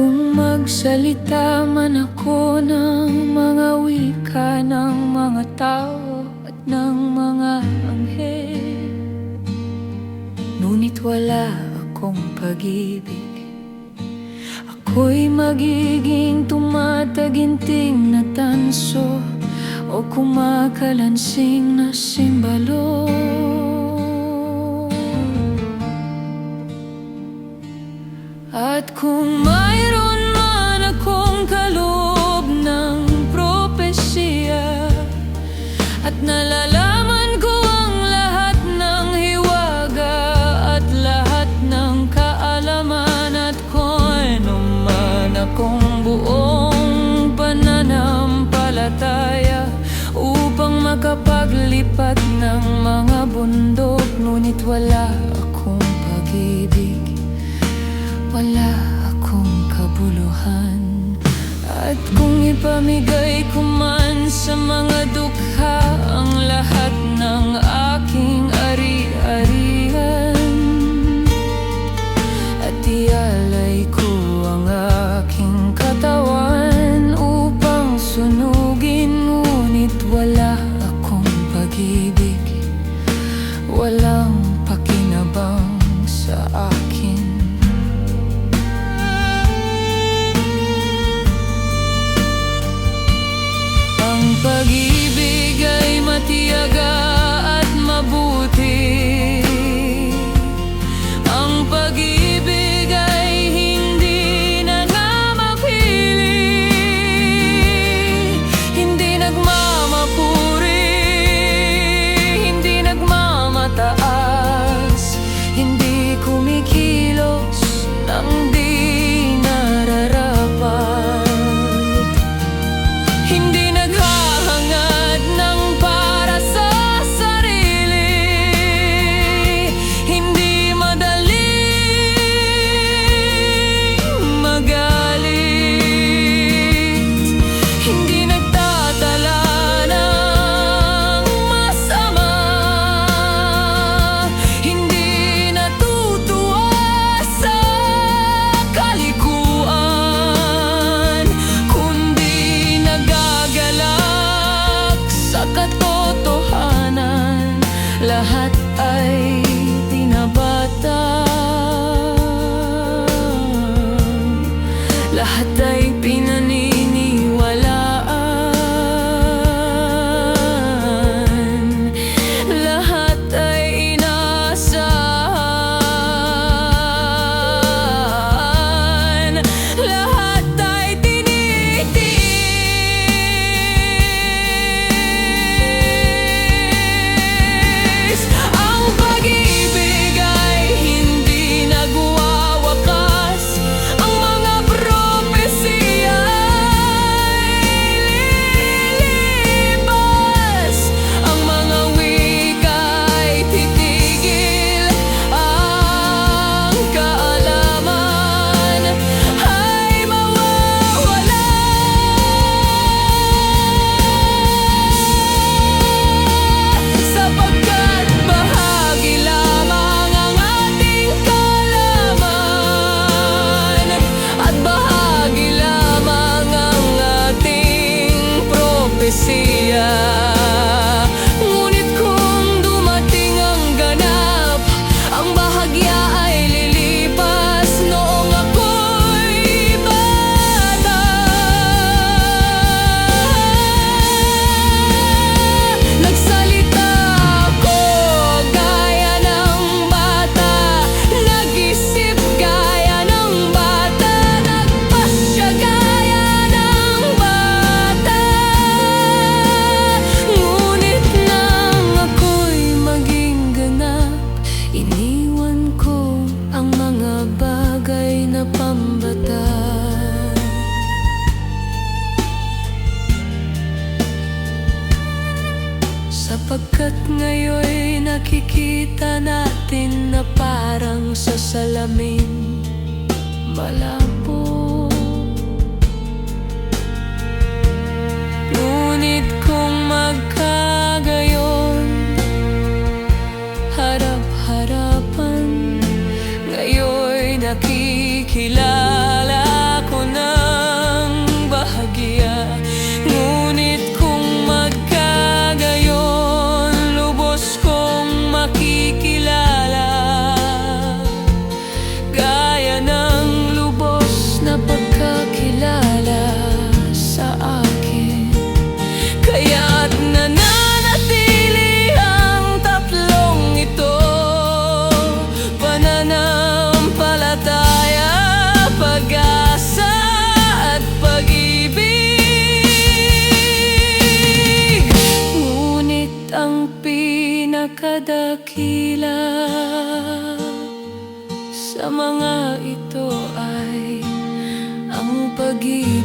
Kung magsalita man ako ng mga wika ng mga tao at ng mga anghel. Ngunit wala akong pag-ibig. Ako'y magiging tumataginting na tanso O kumakalansing na simbalo. At kung may Lumipat ng mga bundok Ngunit wala akong pag-ibig. Wala akong kabuluhan. At kung ipamigay ko man sa mga dukha Ang lahat ng Pagkat ngayon nakikita natin na parang sa salamin Malabo. Ngunit kung magkagayon Harap-harapan Ngayon nakikilala. Pinakadakila sa mga ito ay ang pag-ibig